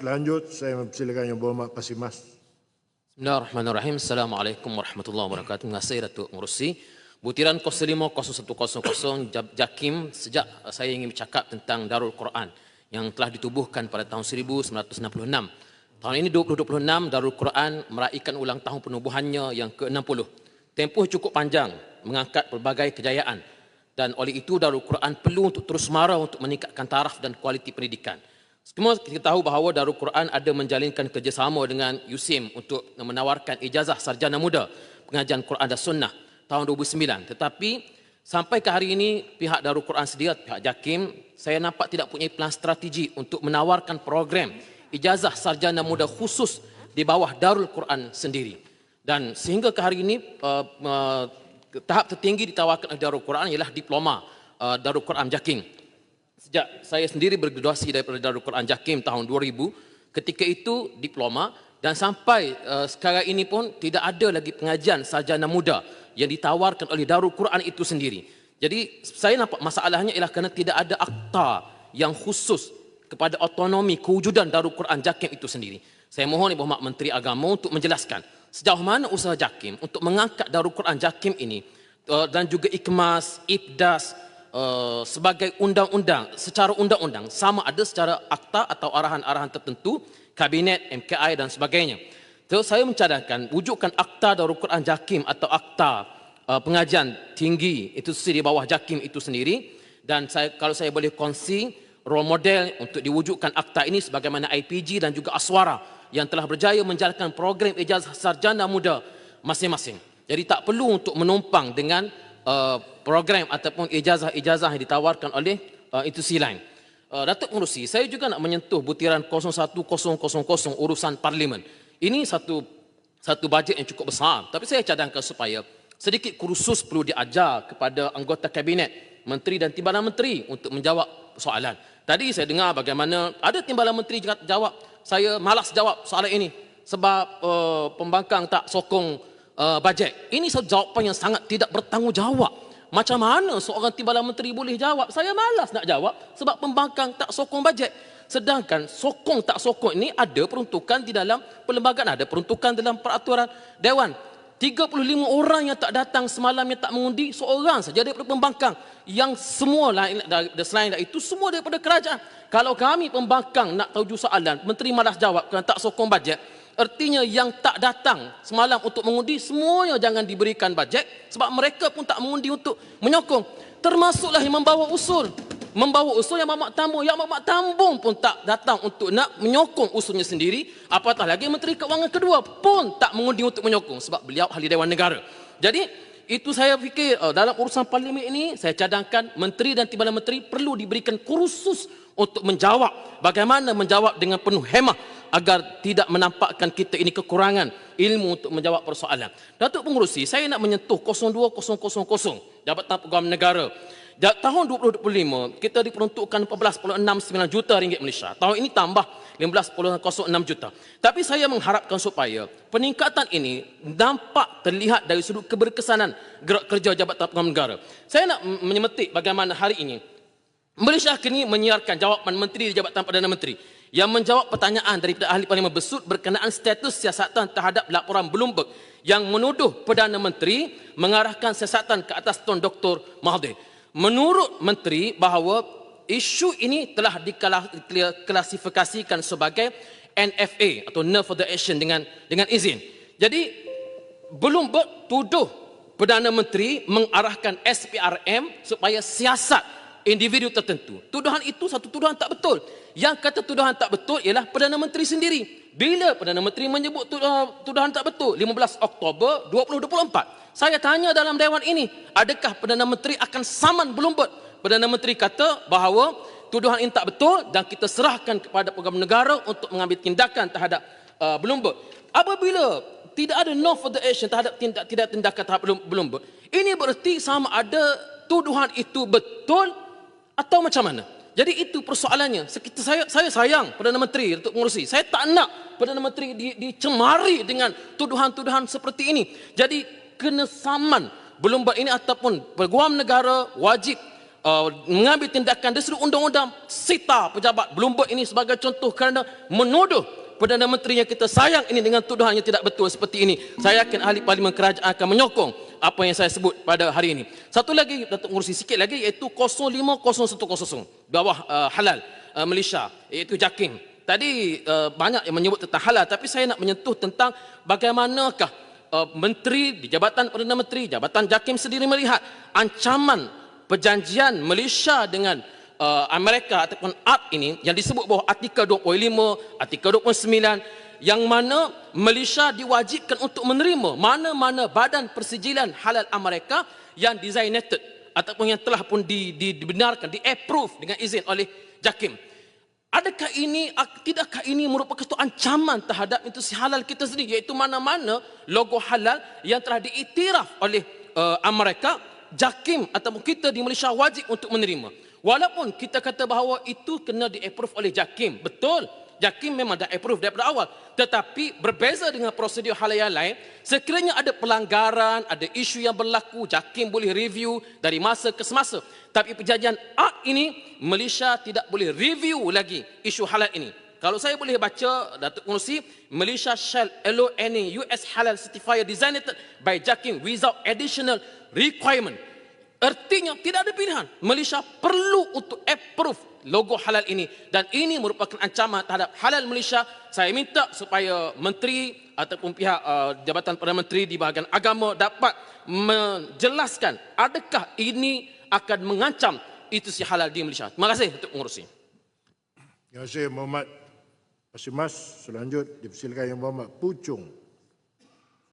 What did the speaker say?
Selanjut saya mempersilakan Yang Berhormat Pasimas. Bismillahirrahmanirrahim. Assalamualaikum warahmatullahi wabarakatuh. Terima kasih Datuk Merusi. Butiran 050100 Jab- Jakim sejak saya ingin bercakap tentang Darul Quran yang telah ditubuhkan pada tahun 1966. Tahun ini 2026 Darul Quran meraihkan ulang tahun penubuhannya yang ke-60. Tempoh cukup panjang mengangkat pelbagai kejayaan dan oleh itu Darul Quran perlu untuk terus mara untuk meningkatkan taraf dan kualiti pendidikan. Semua kita tahu bahawa Darul Quran ada menjalinkan kerjasama dengan USIM untuk menawarkan ijazah sarjana muda pengajian Quran dan Sunnah tahun 2009. Tetapi sampai ke hari ini pihak Darul Quran sendiri, pihak JAKIM, saya nampak tidak punya plan strategi untuk menawarkan program ijazah sarjana muda khusus di bawah Darul Quran sendiri. Dan sehingga ke hari ini uh, uh, tahap tertinggi ditawarkan oleh Darul Quran ialah diploma uh, Darul Quran JAKIM sejak saya sendiri bergraduasi daripada Darul Quran Jakim tahun 2000 ketika itu diploma dan sampai uh, sekarang ini pun tidak ada lagi pengajian sarjana muda yang ditawarkan oleh Darul Quran itu sendiri. Jadi saya nampak masalahnya ialah kerana tidak ada akta yang khusus kepada autonomi kewujudan Darul Quran Jakim itu sendiri. Saya mohon Ibu Mak Menteri Agama untuk menjelaskan sejauh mana usaha Jakim untuk mengangkat Darul Quran Jakim ini uh, dan juga Ikmas, Ibdas, uh, sebagai undang-undang secara undang-undang sama ada secara akta atau arahan-arahan tertentu kabinet MKI dan sebagainya. Terus saya mencadangkan wujudkan akta Darul Quran Jakim atau akta uh, pengajian tinggi itu sendiri di bawah Jakim itu sendiri dan saya kalau saya boleh kongsi role model untuk diwujudkan akta ini sebagaimana IPG dan juga Aswara yang telah berjaya menjalankan program ijazah sarjana muda masing-masing. Jadi tak perlu untuk menumpang dengan uh, program ataupun ijazah-ijazah yang ditawarkan oleh uh, institusi lain. Uh, Datuk Pengerusi, saya juga nak menyentuh butiran 01000 urusan parlimen. Ini satu satu bajet yang cukup besar. Tapi saya cadangkan supaya sedikit kursus perlu diajar kepada anggota kabinet, menteri dan timbalan menteri untuk menjawab soalan. Tadi saya dengar bagaimana ada timbalan menteri jawab, saya malas jawab soalan ini sebab uh, pembangkang tak sokong uh, bajet. Ini satu jawapan yang sangat tidak bertanggungjawab. Macam mana seorang timbalan menteri boleh jawab? Saya malas nak jawab sebab pembangkang tak sokong bajet. Sedangkan sokong tak sokong ini ada peruntukan di dalam perlembagaan, ada peruntukan dalam peraturan Dewan. 35 orang yang tak datang semalam yang tak mengundi, seorang saja daripada pembangkang. Yang semua lain selain itu semua daripada kerajaan. Kalau kami pembangkang nak tahu soalan, menteri malas jawab kerana tak sokong bajet, Artinya yang tak datang semalam untuk mengundi semuanya jangan diberikan bajet sebab mereka pun tak mengundi untuk menyokong. Termasuklah yang membawa usul. Membawa usul yang Mamak Tambung. Yang Mamak Tambung pun tak datang untuk nak menyokong usulnya sendiri. Apatah lagi Menteri Keuangan kedua pun tak mengundi untuk menyokong sebab beliau ahli Dewan Negara. Jadi itu saya fikir uh, dalam urusan parlimen ini saya cadangkan menteri dan timbalan menteri perlu diberikan kursus untuk menjawab bagaimana menjawab dengan penuh hemah agar tidak menampakkan kita ini kekurangan ilmu untuk menjawab persoalan. Datuk Pengurusi, saya nak menyentuh 02000 Jabatan Peguam Negara. Tahun 2025 kita diperuntukkan 14.69 juta ringgit Malaysia. Tahun ini tambah 15.06 juta. Tapi saya mengharapkan supaya peningkatan ini nampak terlihat dari sudut keberkesanan gerak kerja Jabatan Peguam Negara. Saya nak menyemetik bagaimana hari ini Malaysia kini menyiarkan jawapan Menteri di Jabatan Perdana Menteri yang menjawab pertanyaan daripada ahli parlimen bersud berkenaan status siasatan terhadap laporan Bloomberg yang menuduh Perdana Menteri mengarahkan siasatan ke atas Tuan Dr. Mahathir. Menurut Menteri bahawa isu ini telah diklasifikasikan sebagai NFA atau No Further Action dengan dengan izin. Jadi Bloomberg tuduh Perdana Menteri mengarahkan SPRM supaya siasat individu tertentu. Tuduhan itu satu tuduhan tak betul. Yang kata tuduhan tak betul ialah Perdana Menteri sendiri. Bila Perdana Menteri menyebut tuduhan tak betul? 15 Oktober 2024. Saya tanya dalam dewan ini, adakah Perdana Menteri akan saman Bloomberg? Perdana Menteri kata bahawa tuduhan ini tak betul dan kita serahkan kepada program negara untuk mengambil tindakan terhadap uh, Bloomberg. Apabila tidak ada no further action terhadap tindak, tidak tindakan terhadap Bloomberg, ini berarti sama ada tuduhan itu betul atau macam mana? Jadi itu persoalannya. Saya saya sayang Perdana Menteri untuk mengurusi. Saya tak nak Perdana Menteri di, dicemari dengan tuduhan-tuduhan seperti ini. Jadi kena saman belum buat ini ataupun peguam negara wajib uh, mengambil tindakan dari sudut undang-undang sita pejabat Bloomberg ini sebagai contoh kerana menuduh Perdana Menteri yang kita sayang ini dengan tuduhan yang tidak betul seperti ini. Saya yakin ahli parlimen kerajaan akan menyokong apa yang saya sebut pada hari ini. Satu lagi Datuk ngurusi sikit lagi iaitu 05010 bawah uh, halal uh, Malaysia iaitu JAKIM. Tadi uh, banyak yang menyebut tentang halal tapi saya nak menyentuh tentang bagaimanakah uh, menteri di Jabatan Perdana Menteri, Jabatan JAKIM sendiri melihat ancaman perjanjian Malaysia dengan uh, Amerika ataupun ART ini yang disebut bawah artikel 25, artikel 29 yang mana Malaysia diwajibkan untuk menerima mana-mana badan persijilan halal Amerika yang designated ataupun yang telah pun di, di, dibenarkan, di-approve dengan izin oleh JAKIM. Adakah ini, tidakkah ini merupakan satu ancaman terhadap institusi halal kita sendiri iaitu mana-mana logo halal yang telah diiktiraf oleh uh, Amerika JAKIM ataupun kita di Malaysia wajib untuk menerima. Walaupun kita kata bahawa itu kena di-approve oleh JAKIM. Betul. JAKIM memang dah approve daripada awal. Tetapi berbeza dengan prosedur halal yang lain, sekiranya ada pelanggaran, ada isu yang berlaku, JAKIM boleh review dari masa ke semasa. Tapi perjanjian ART ini, Malaysia tidak boleh review lagi isu halal ini. Kalau saya boleh baca Datuk Pengurusi, Malaysia shall allow any US halal certifier designated by JAKIM without additional requirement. Artinya tidak ada pilihan. Malaysia perlu untuk approve logo halal ini dan ini merupakan ancaman terhadap halal Malaysia. Saya minta supaya menteri ataupun pihak uh, Jabatan Perdana Menteri di bahagian agama dapat menjelaskan adakah ini akan mengancam institusi halal di Malaysia. Terima kasih untuk mengurusi. Terima kasih Muhammad Pasimas. Selanjut dipersilakan Yang Berhormat Puchong